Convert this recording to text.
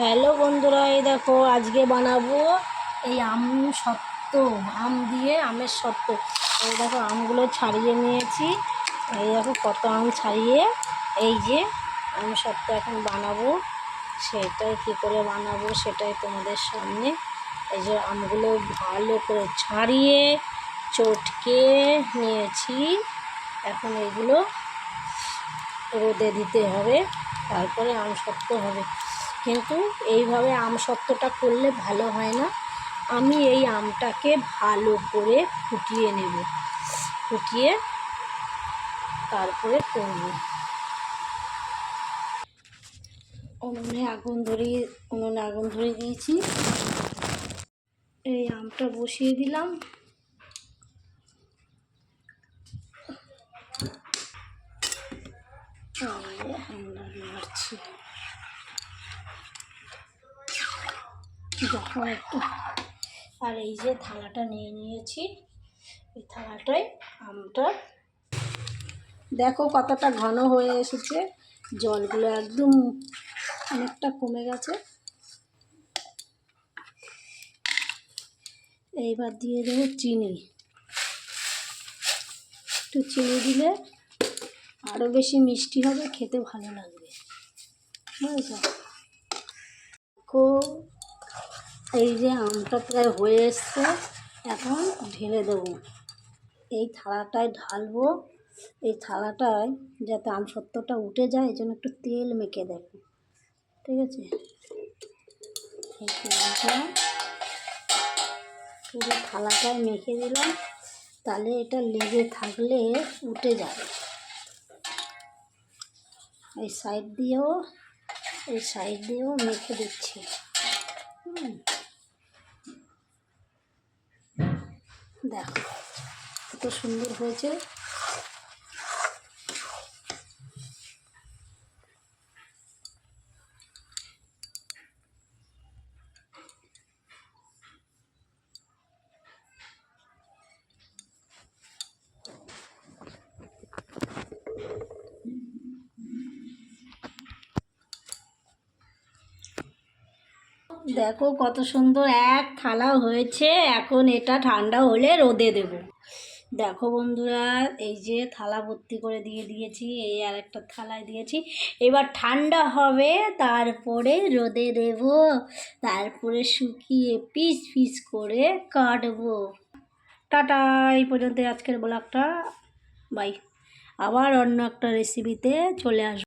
Hello বন্ধুরা, এই দেখো আজকে বানাবো এই আম সত্ত্ব, আম দিয়ে আমের সত্ত্ব। এই দেখো আমগুলো ছাড়িয়ে নিয়েছি। এই দেখো কত আম ছাড়িয়ে এই যে আম সত্ত্ব এখন বানাবো। সেটাই কী করে বানাবো সেটাই তোমাদের সামনে। এই যে আমগুলো ভালো করে ছাড়িয়ে চটকে নিয়েছি। এখন এগুলো রোদে দিতে হবে, তারপরে আম শক্ত হবে। কিন্তু এইভাবে আম শক্তটা করলে ভালো হয় না। আমি এই আমটাকে ভালো করে ফুটিয়ে নেব। ফুটিয়ে তারপরে করব। উনুনে আগুন ধরিয়ে, উনুনে আগুন ধরিয়ে দিয়েছি। এই আমটা বসিয়ে দিলাম। আমরা নাড়ছি। যখন একটু। আর এই যে থালাটা নিয়ে নিয়েছি, এই থালাটায় আমটা। দেখো কতটা ঘন হয়ে এসেছে, জলগুলো একদম অনেকটা কমে গেছে। এইবার দিয়ে দেবো চিনি। একটু চিনি দিলে আরও বেশি মিষ্টি হবে, খেতে ভালো লাগবে। বুঝেছ? দেখো এই যে আমটা প্রায় হয়ে এসছে, এখন ঢেলে দেবো। এই থালাটায় ঢালবো। এই থালাটায় যাতে আম সত্যটা উঠে যায়, এই জন্য একটু তেল মেখে দেবো ঠিক আছে? এই পুরো থালাটায় মেখে দিলাম। তাহলে এটা লেগে থাকলে উঠে যাবে। এই সাইড দিয়েও, এই সাইড দিয়েও মেখে দিচ্ছি। হুম। দেখো কত সুন্দর হয়েছে। দেখো কত সুন্দর এক থালা হয়েছে, এখন এটা ঠান্ডা হলে রোদে দেব। দেখো বন্ধুরা, এই যে থালা ভর্তি করে দিয়ে দিয়েছি, এই আর একটা থালায় দিয়েছি। এবার ঠান্ডা হবে, তারপরে রোদে দেব, তারপরে শুকিয়ে পিস পিস করে কাটবো। টাটা, এই পর্যন্ত আজকের ব্লগটা। বাই। আবার অন্য একটা রেসিপিতে চলে আসব।